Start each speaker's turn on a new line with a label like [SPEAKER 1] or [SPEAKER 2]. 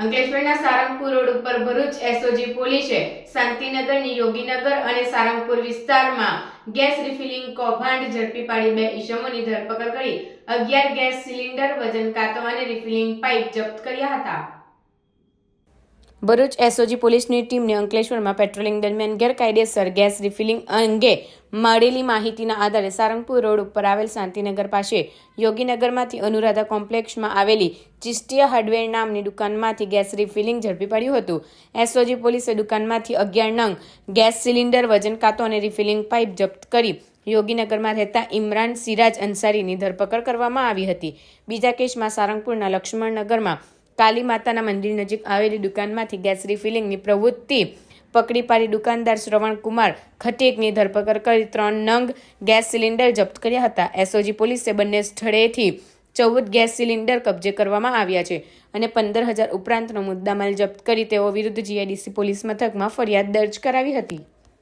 [SPEAKER 1] અંકલેશ્વરના સારંગપુર રોડ ઉપર ભરૂચ એસઓજી પોલીસે શાંતિનગરની યોગીનગર અને સારંગપુર વિસ્તારમાં ગેસ રિફિલિંગ કૌભાંડ ઝડપી પાડી બે ઈસમોની ધરપકડ કરી અગિયાર ગેસ સિલિન્ડર, વજન કાંતો અને રિફિલિંગ પાઇપ જપ્ત કર્યા હતા. ભરૂચ એસઓજી પોલીસની ટીમને અંકલેશ્વરમાં પેટ્રોલિંગ દરમિયાન ગેરકાયદેસર ગેસ રિફિલિંગ અંગે મળેલી માહિતીના આધારે સારંગપુર રોડ ઉપર આવેલ શાંતિનગર પાસે યોગીનગરમાંથી અનુરાધા કોમ્પ્લેક્ષમાં આવેલી ચિસ્ટિયા હાર્ડવેર નામની દુકાનમાંથી ગેસ રિફિલિંગ ઝડપી પડ્યું હતું. એસઓજી પોલીસે દુકાનમાંથી અગિયાર નંગ ગેસ સિલિન્ડર, વજન કાંતો અને રિફિલિંગ પાઇપ જપ્ત કરી યોગીનગરમાં રહેતા ઇમરાન સિરાજ અંસારીની ધરપકડ કરવામાં આવી હતી. બીજા કેસમાં સારંગપુરના લક્ષ્મણનગરમાં કાલી માતાના મંદિર નજીક આવેલી દુકાનમાંથી ગેસ રિફિલિંગની પ્રવૃત્તિ પકડી પાડી દુકાનદાર શ્રવણ કુમાર ખટીકની ધરપકડ કરી ત્રણ નંગ ગેસ સિલિન્ડર જપ્ત કર્યા હતા. એસઓજી પોલીસે બંને સ્થળેથી ચૌદ ગેસ સિલિન્ડર કબજે કરવામાં આવ્યા છે અને પંદર હજાર ઉપરાંતનો મુદ્દામાલ જપ્ત કરી તેઓ વિરુદ્ધ જીઆઈડીસી પોલીસ મથકમાં ફરિયાદ દર્જ કરાવી હતી.